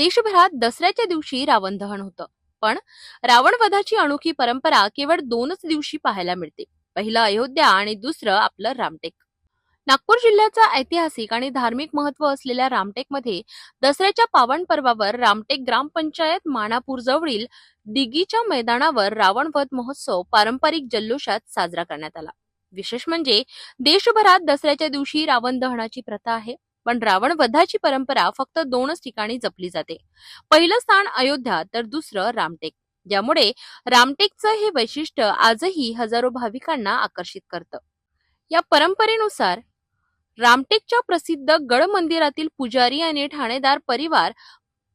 देशभरात दसऱ्याच्या दिवशी रावण दहन होतं. पण रावण वधाची अनोखी परंपरा केवळ दोनच दिवशी पाहायला मिळते. पहिलं अयोध्या आणि दुसरं आपलं रामटेक. नागपूर जिल्ह्याचा ऐतिहासिक आणि धार्मिक महत्त्व असलेल्या रामटेकमध्ये दसऱ्याच्या पावन पर्वावर रामटेक ग्रामपंचायत मानापूर जवळील दिगीच्या मैदानावर रावण वध महोत्सव पारंपरिक जल्लोषात साजरा करण्यात आला. विशेष म्हणजे देशभरात दसऱ्याच्या दिवशी रावण दहनाची प्रथा आहे. पण रावण वधाची परंपरा फक्त दोनच ठिकाणी जपली जाते. पहिलं स्थान अयोध्या तर दुसरं रामटेक. ज्यामुळे रामटेकचं हे वैशिष्ट्य आजही हजारो भाविकांना आकर्षित करतं. या परंपरेनुसार रामटेकच्या प्रसिद्ध गड मंदिरातील पुजारी आणि ठाणेदार परिवार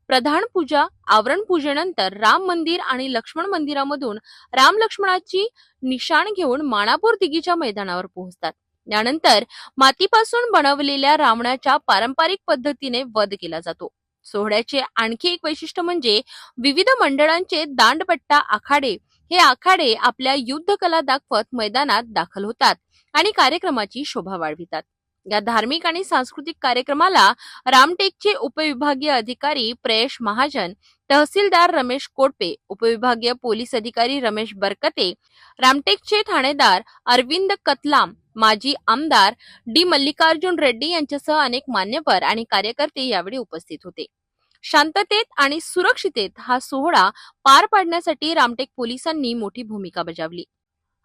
प्रधान पूजा आवरण पूजेनंतर राम मंदिर आणि लक्ष्मण मंदिरामधून राम लक्ष्मणाची निशाण घेऊन मानापूर दिघीच्या मैदानावर पोहोचतात. यानंतर मातीपासून बनवलेल्या रावणाच्या पारंपरिक पद्धतीने वध केला जातो. सोहळ्याचे आणखी एक वैशिष्ट्य म्हणजे विविध मंडळांचे दांडपट्टा आखाडे हे आखाडे आपल्या युद्धकला दाखवत मैदानात दाखल होतात आणि कार्यक्रमाची शोभा वाढवितात. या धार्मिक आणि सांस्कृतिक कार्यक्रमाला रामटेकचे उपविभागीय अधिकारी प्रयश महाजन तहसीलदार रमेश कोटपे उपविभागीय पोलीस अधिकारी रमेश बरकते रामटेकचे ठाणेदार अरविंद कतलाम माजी आमदार डी मल्लिकार्जुन रेड्डी यांच्यासह अनेक मान्यवर आणि कार्यकर्ते यावेळी उपस्थित होते. शांततेत आणि सुरक्षितेत हा सोहळा पार पाडण्यासाठी रामटेक पोलिसांनी मोठी भूमिका बजावली.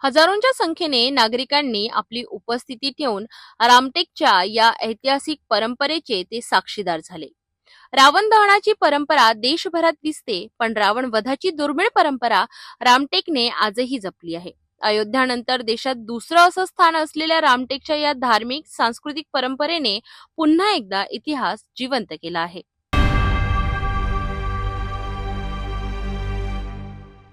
हजारोंच्या संख्येने नागरिकांनी आपली उपस्थिती ठेवून रामटेकच्या या ऐतिहासिक परंपरेचे ते साक्षीदार झाले. रावण दहनाची परंपरा देशभरात दिसते पण रावण वधाची दुर्मिळ परंपरा रामटेकने आजही जपली आहे. अयोध्यानंतर देशात दुसरं असं स्थान असलेल्या रामटेकच्या या धार्मिक सांस्कृतिक परंपरेने पुन्हा एकदा इतिहास जिवंत केला आहे.